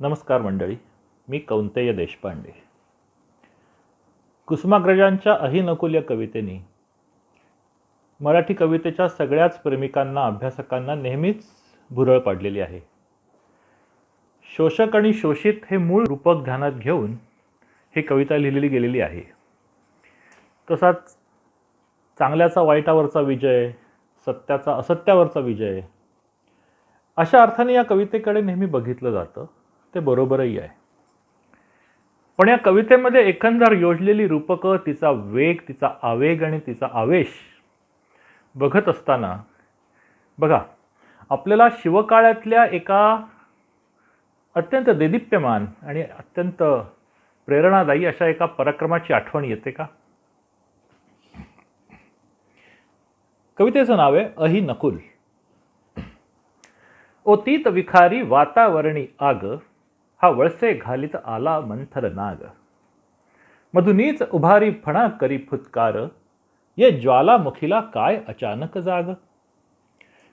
नमस्कार मंडळी मी कौंतेय देशपांडे. कुसुमाग्रजांच्या अहिनकुल या कवितेने मराठी कवितेच्या सगळ्याच प्रेमिकांना अभ्यासकांना नेहमीच भुरळ पाडलेली आहे. शोषक आणि शोषित हे मूळ रूपक ध्यानात घेऊन ही कविता लिहिलेली गेलेली आहे. तसाच चांगल्याचा वाईटावरचा विजय सत्याचा असत्यावरचा विजय अशा अर्थाने या कवितेकडे नेहमी बघितलं जातं. ते बरोबरही आहे. पण या कवितेमध्ये एकंदर योजलेली रूपकं तिचा वेग तिचा आवेग आणि तिचा आवेश बघत असताना बघा आपल्याला शिवकाळातल्या एका अत्यंत देदीप्यमान आणि अत्यंत प्रेरणादायी अशा एका पराक्रमाची आठवण येते का? कवितेचं नाव आहे अहि नकुल. ओतीत विखारी वातावरणी आग हा वळसे घालित आला मंथर नाग. मधुनीच उभारी फणा करी फुत्कार. ये ज्वालामुखीला काय अचानक जाग?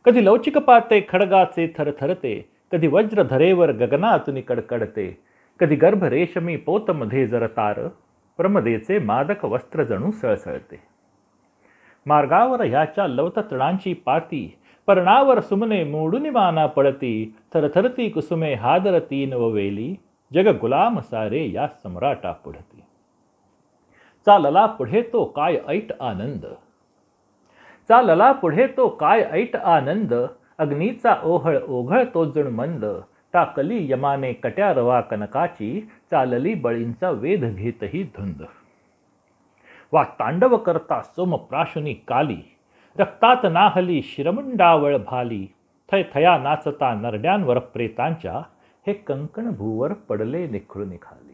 कधी लवचिक पाते खडगाचे थरथरते कधी वज्र धरेवर गगनातून कडकडते कधी गर्भ रेशमी पोतमध्ये जरतार प्रमदेचे मादक वस्त्र जणू सळसळते. मार्गावर ह्याच्या लवत तृणांची पाती पर्णावर सुमने मोडून माना पडती थरथरती कुसुमे हादरती नववेली जग गुलाम सारे या सम्राटा पुढती चालला पुढे तो काय ऐट आनंद चालला पुढे तो काय ऐट आनंद अग्नीचा ओहळ ओघळ तो जण मंद टाकली यमाने कट्या रवा कनकाची चालली बळींचा वेध घेतही धुंद वा तांडव करता सोमप्राशुनी काली रक्तात नाहली शिरमुंडावळ भाली. थय थया नाचता नरड्यांवर प्रेतांच्या. हे कंकण भूवर पडले निखळून खाली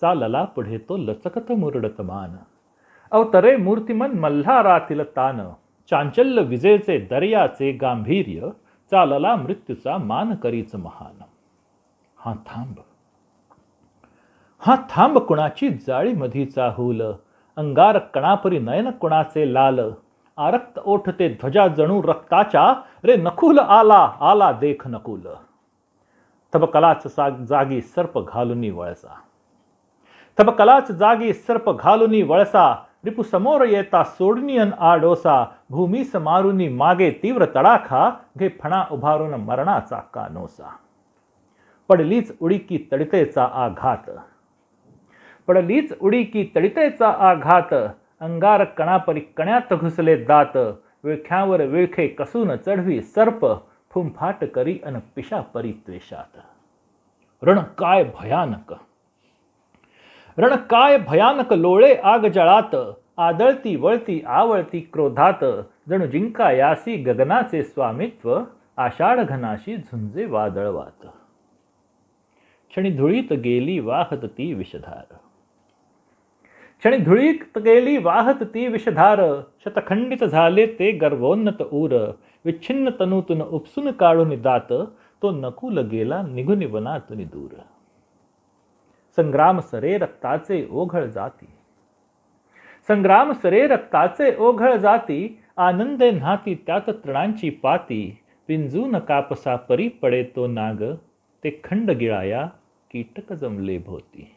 चालला पुढे तो लचकत मुरडत मान. अवतरे मूर्तिमन मल्हारातील तान. चांचल्य विजेचे दर्याचे गांभीर्य. चालला मृत्यूचा मान करीच महान. हा थांब. हा थांब कुणाची जाळी मधीचा हुल. अंगार कणापरी नयन कुणाचे लाल? आरक्त ओठते ध्वजा जणू रक्ताच्या रे नकुल आला आला देख नकुल. तबकलाच कलाच जागी सर्प घालुनी वळसा. तबकलाच जागी सर्प घालुनी वळसा रिपू समोर येता सोडनियन आडोसा भूमीस मारुनी मागे तीव्र तडाखा घे फणा उभारून मरणाचा कानोसा. पडलीच उडी की आघात. पडलीच उडी की तडितेचा आघात. अंगार कणापरी कण्यात घुसले दात. विळख्यावर विळखे कसून चढवी सर्प. फुंफाट करी अन पिशा परित्वेषात रण काय भयानक. रण काय भयानक लोळे आग जळात. आदळती वळती आवळती क्रोधात. जणू जिंका यासी गगनाचे स्वामित्व. आषाढ घनाशी झुंजे वादळवात. क्षणी धुळीत गेली वाहत ती विषधार. क्षणी धुळीत गेली वाहत ती विषधार शतखंडित झाले ते गर्वोन्नत ऊर. विच्छिन्न तनूतून उपसून काढून दात तो नकुल गेला निघून वनातून दूर. संग्राम सरे रक्ताचे ओघळ जाती. संग्राम सरे रक्ताचे ओघळ जाती आनंदे न्हाती त्यात तृणांची पाती. पिंजून कापसा परी पडे तो नाग ते खंड गिळाया कीटक जमले भोवती